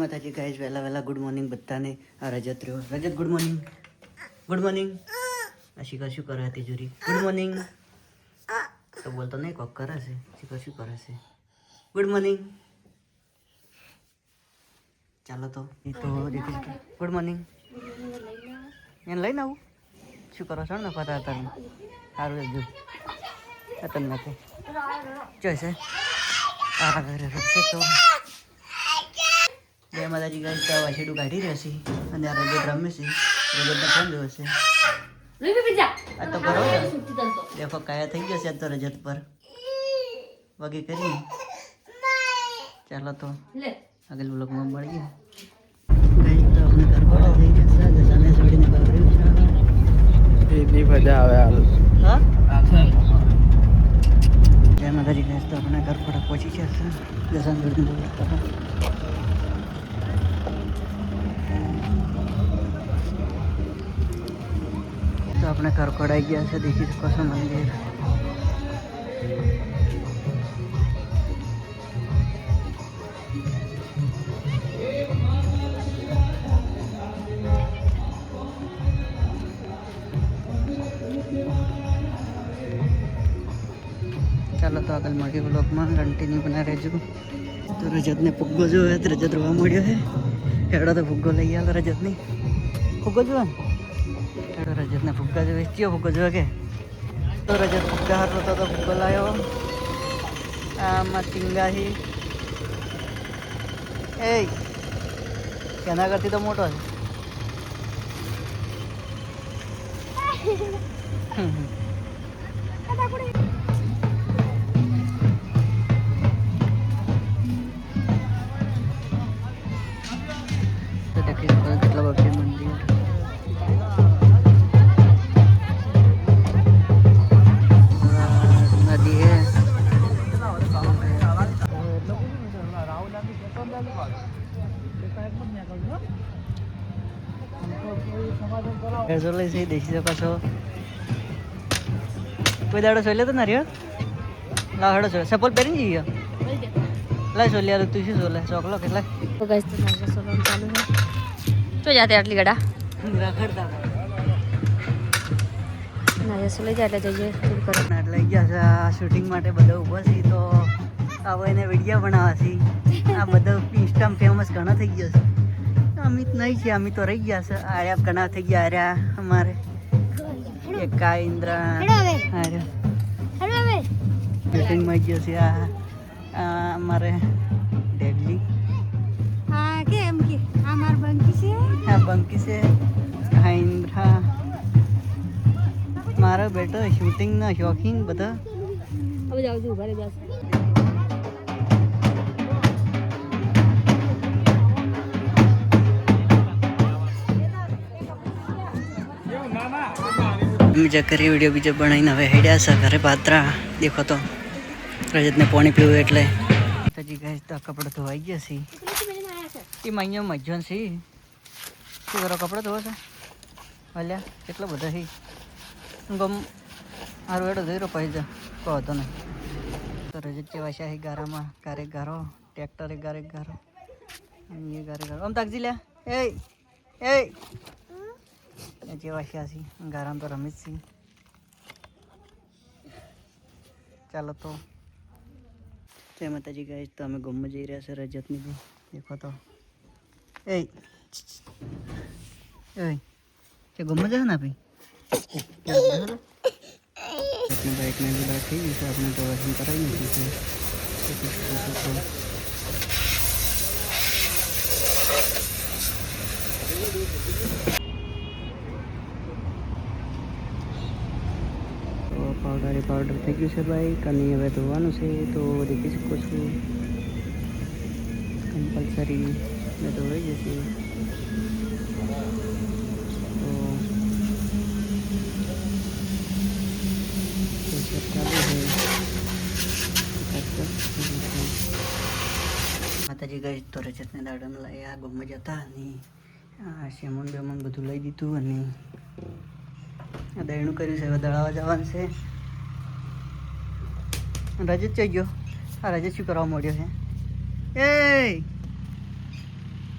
માતાજી ગાઈઝ વહેલા વહેલા ગુડ મોર્નિંગ બધાને. આ રજત રહ્યો. Rajat good morning good morning Shikhar શું કરે હતી જુરી ગુડ મોર્નિંગ તો બોલતો નહીં કોક કરે છે. શિખર શું કરે છે? ગુડ મોર્નિંગ ચાલો તો. એ તો ગુડ મોર્નિંગ એને લઈને આવું. શું કરો છો ને ફતા હતા સારું જ. તને જોઈશે આ ઘરે રખશે તો. માતાજી ગાય તો વાછેડું કાઢી રહ્યો છે. અને આ રજત રમે છે. રજતને ફોન રહ્યો છે આ તો કરો દેખો કાયા થઈ જશે આ તો રજત પર. વગી કરી. ચાલો તો. આગળ બ્લોગમાં મળીએ. ગાઈસ તો આપણે ઘરવાળા થઈ જશે જસાને છોડીને બાબર્યું છે. એટલી મજા આવે હાલ. હા? જય માતાજી ગાઈસ તો આપણે ઘર પર પહોંચી જશે જસાને છોડીને બાબર્યું આપણે કરકડાઈ ગયા છે. દેખી શકો છો મંદિર. ચાલો તો આગળ મળીએ બ્લોગમાં કન્ટિન્યુ બના રહેજો. તો રજતને ફુગ્ગો જોયો તો રજત રોવા મળ્યો છે. હેડો તો ફુગ્ગો લઈ આલો રજતની. ફુગ્ગો જોવા રજતને ફુગ્ગા જોવે. ચિયો ફુગ્ગો જોવે કે? તો રજત ફુગ્ગા હતો તો ફુગ્ગો લાવ્યો આમાં ચિંગાહી એ તેના કરતી તો મોટો છે? છે દેખી શકો છો કોઈ દાડો સોલ્યો તો નારિયો લાવ હેડો સોલ્યો સપોલ પહેરીને જઈએ લાય સોલ્યા તું શું સોલે ચોકલો કેટલા તો ચાલુ છે તો જાતે આટલી ગડા રખડતા જાય એટલે જઈએ શું કરો એટલે ગયા છે શૂટિંગ માટે બધા ઊભા છે તો આવો એને વીડિયો બનાવવા છે. આ બધો ઇન્સ્ટામ ફેમસ ઘણા થઈ ગયો છે. અમિત નહીં છે અમિત તો રહી ગયા છે. આર્યા ઘણા થઈ ગયા આર્યા અમારે. એકા આ ઇન્દ્ર શૂટિંગમાં ગયો છે આ આ અમારે ડેડલી. હા એમ કે અમાર બંકી છે? હા બંકી છે આ ઇન્દ્રા. મારો બેટો શૂટિંગનો શોખીન બધા. હવે જાઉં છું ઘરે બીજા કરી વીડિયો બીજો બનાવીને હવે હેડ્યા છે ઘરે પાત્રા. દેખો તો, રજતને પાણી પીવું એટલે. હજી ગાય તો કપડાં ધોવાઈ ગયા છે. એ અહીંયા મજ્જો છે. શું કરો, કપડાં ધોવો છો? ભલ્યા કેટલા બધા છે? ગમ સારું હેડો, ધોઈ રહ્યો પૈસા કહો હતો ને તો રજત કેવા છે? ગારામાં ગારે ગારો, ટ્રેક્ટરે ગારે ગારો. એ ગારે ગારો. આમ તાકજી લ્યા. એ એ એ જેવા છે ગારામ તો રમી જ છે. ચાલો તો. જય માતાજી ગાય તો અમે ગુમમાં જઈ રહ્યા છે રજતની બી દેખો તો. એ એ ગુમમાં જશે ને આપી? આપણી બાઇકને બધા થઈ ગયું છે આપણે તો વસન કરાવી નાખ્યું છે તો પછી શું કરશું? તો પાવડર એ પાવડર થઈ ગયું છે બાઈક અને હવે ધોવાનું છે, તો દેખી શકો છો. કમ્પલસરી મેં ધોવાઈ જશે માતાજી ગઈ તો રજતને દાડામાં લઈ આ ગમે જતા અને આ શેમન બેમન બધું લઈ દીધું અને આ દહીણું કર્યું છે. હવે દળાવા જવાનું છે. રજત ચઈ ગયો આ રજત શું કરવા મળ્યો છે એ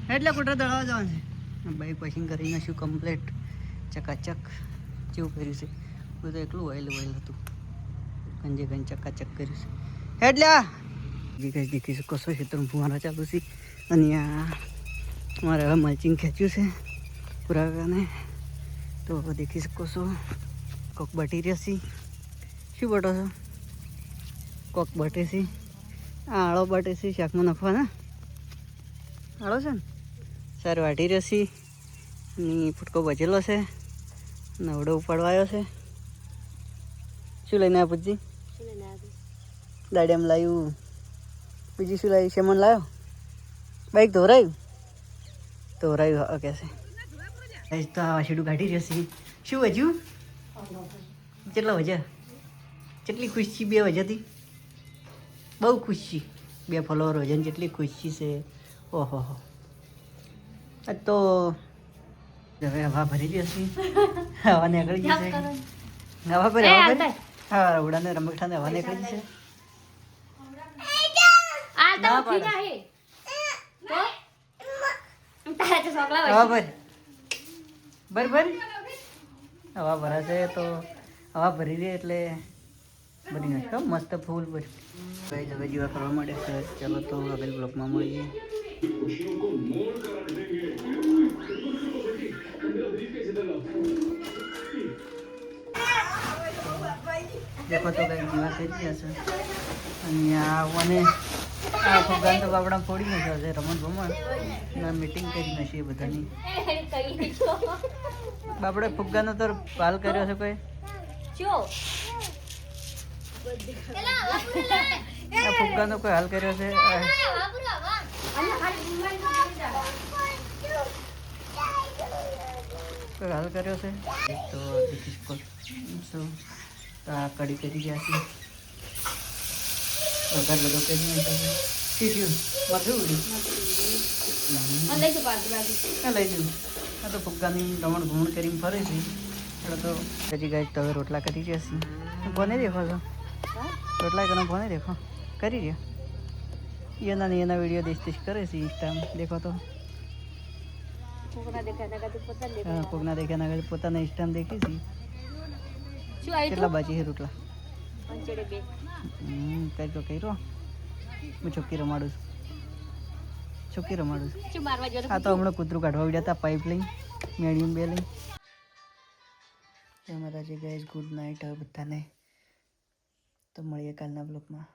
એટલે કુટર દળવા જવાનું છે બાઈક વોશિંગ કરીને શું કમ્પ્લેટ ચકાચક જેવું કર્યું છે બધું એકલું ઓઇલ ઓઇલ હતું ગંજે ગંજ ચકાચક કર્યું છે એટલે આ કઈ દેખી છે તો ખેતરમાં ફુવારા ચાલુ છે અને આ મારે હવે મલ્ચિંગ ખેંચ્યું છે પુરાવાને તો દેખી શકો છો કોક બટી રહેશે શું બટો છો કોક બટેસી આ આળો બટેસી છે, શાકમાં નાખવાના. આળો છે ને? સર વાટી રસી, ની ફૂટકો બચેલો છે નવડો ઉપાડવાયો છે. શું લઈને આવ્યા પૂછી દાડિયામાં લાવ્યું બીજી શું લાવ્યું શેમન લાવ્યો બાઈક ધોરાયું? ધોરાયું હા, કે છે. તો આ વાસીડું કાઢી રહેશે શું હજુ કેટલા વજા કેટલી ખુશી બે વજ્યાથી બહુ ખુશી. બે ફોલોવર વજન જેટલી ખુશી છે. ઓહો હો. તો હવે હવા ભરી દેશે હવા નીકળી જશે હવા ભરી હવા ભરી? હા રવડાને રમકડાને હવા નીકળી જશે હવા ભરાશે તો હવા ભરી દે એટલે બની તો મસ્ત ફૂલ કઈ હવે જેવા કરવા માટે ચાલો તો આગળ બ્લોકમાં મળીએ. દેખો તો કઈ જીવા થઈ ગયા છે. અને આ મને આ તો બાપડા ફોડી નાખ્યો છે, રમણ ભમણ. ના કરી નાખી બધાની. બાપડે ફુગ્ગાનો તો પાલ કર્યો છે કોઈ? ફુગ્ગાનો કોઈ હાલ કર્યો છે? કોઈ હાલ કર્યો છે? તો દેખી તો આ કડી કરી ગયા છે. વઘાર બધો કરી શી થયું? મધુ ઉડી. લઈ બાજુ. આ લઈ જવું આ તો ફુગ્ગાની રમણ ભમણ કરીને ફરે છે. એટલે તો હજી ગાય તો હવે રોટલા કરી જશે કોને દેખો છો? રોટલા કરો કોને દેખો. કરી રહ્યો. એના ને એના વીડિયો દેશ દેશ કરે છે ઇન્સ્ટામાં દેખો તો. છોકરા દેખાય ના કાંઈ પોતાને કોકના ઇન્સ્ટામાં દેખી છે. કેટલા બાજી છે રોટલા? તો કર્યો. હું ચોખ્ખી રમાડું છું. ચોખ્ખી રમાડું છું? આ તો હમણાં કૂતરું કાઢવા વિડ્યા હતા પાઇપ લઈ મેડિયમ બે લઈ જય જે ગાઈઝ ગુડ નાઇટ હવે બધાને તો મળીએ કાલના બ્લોગમાં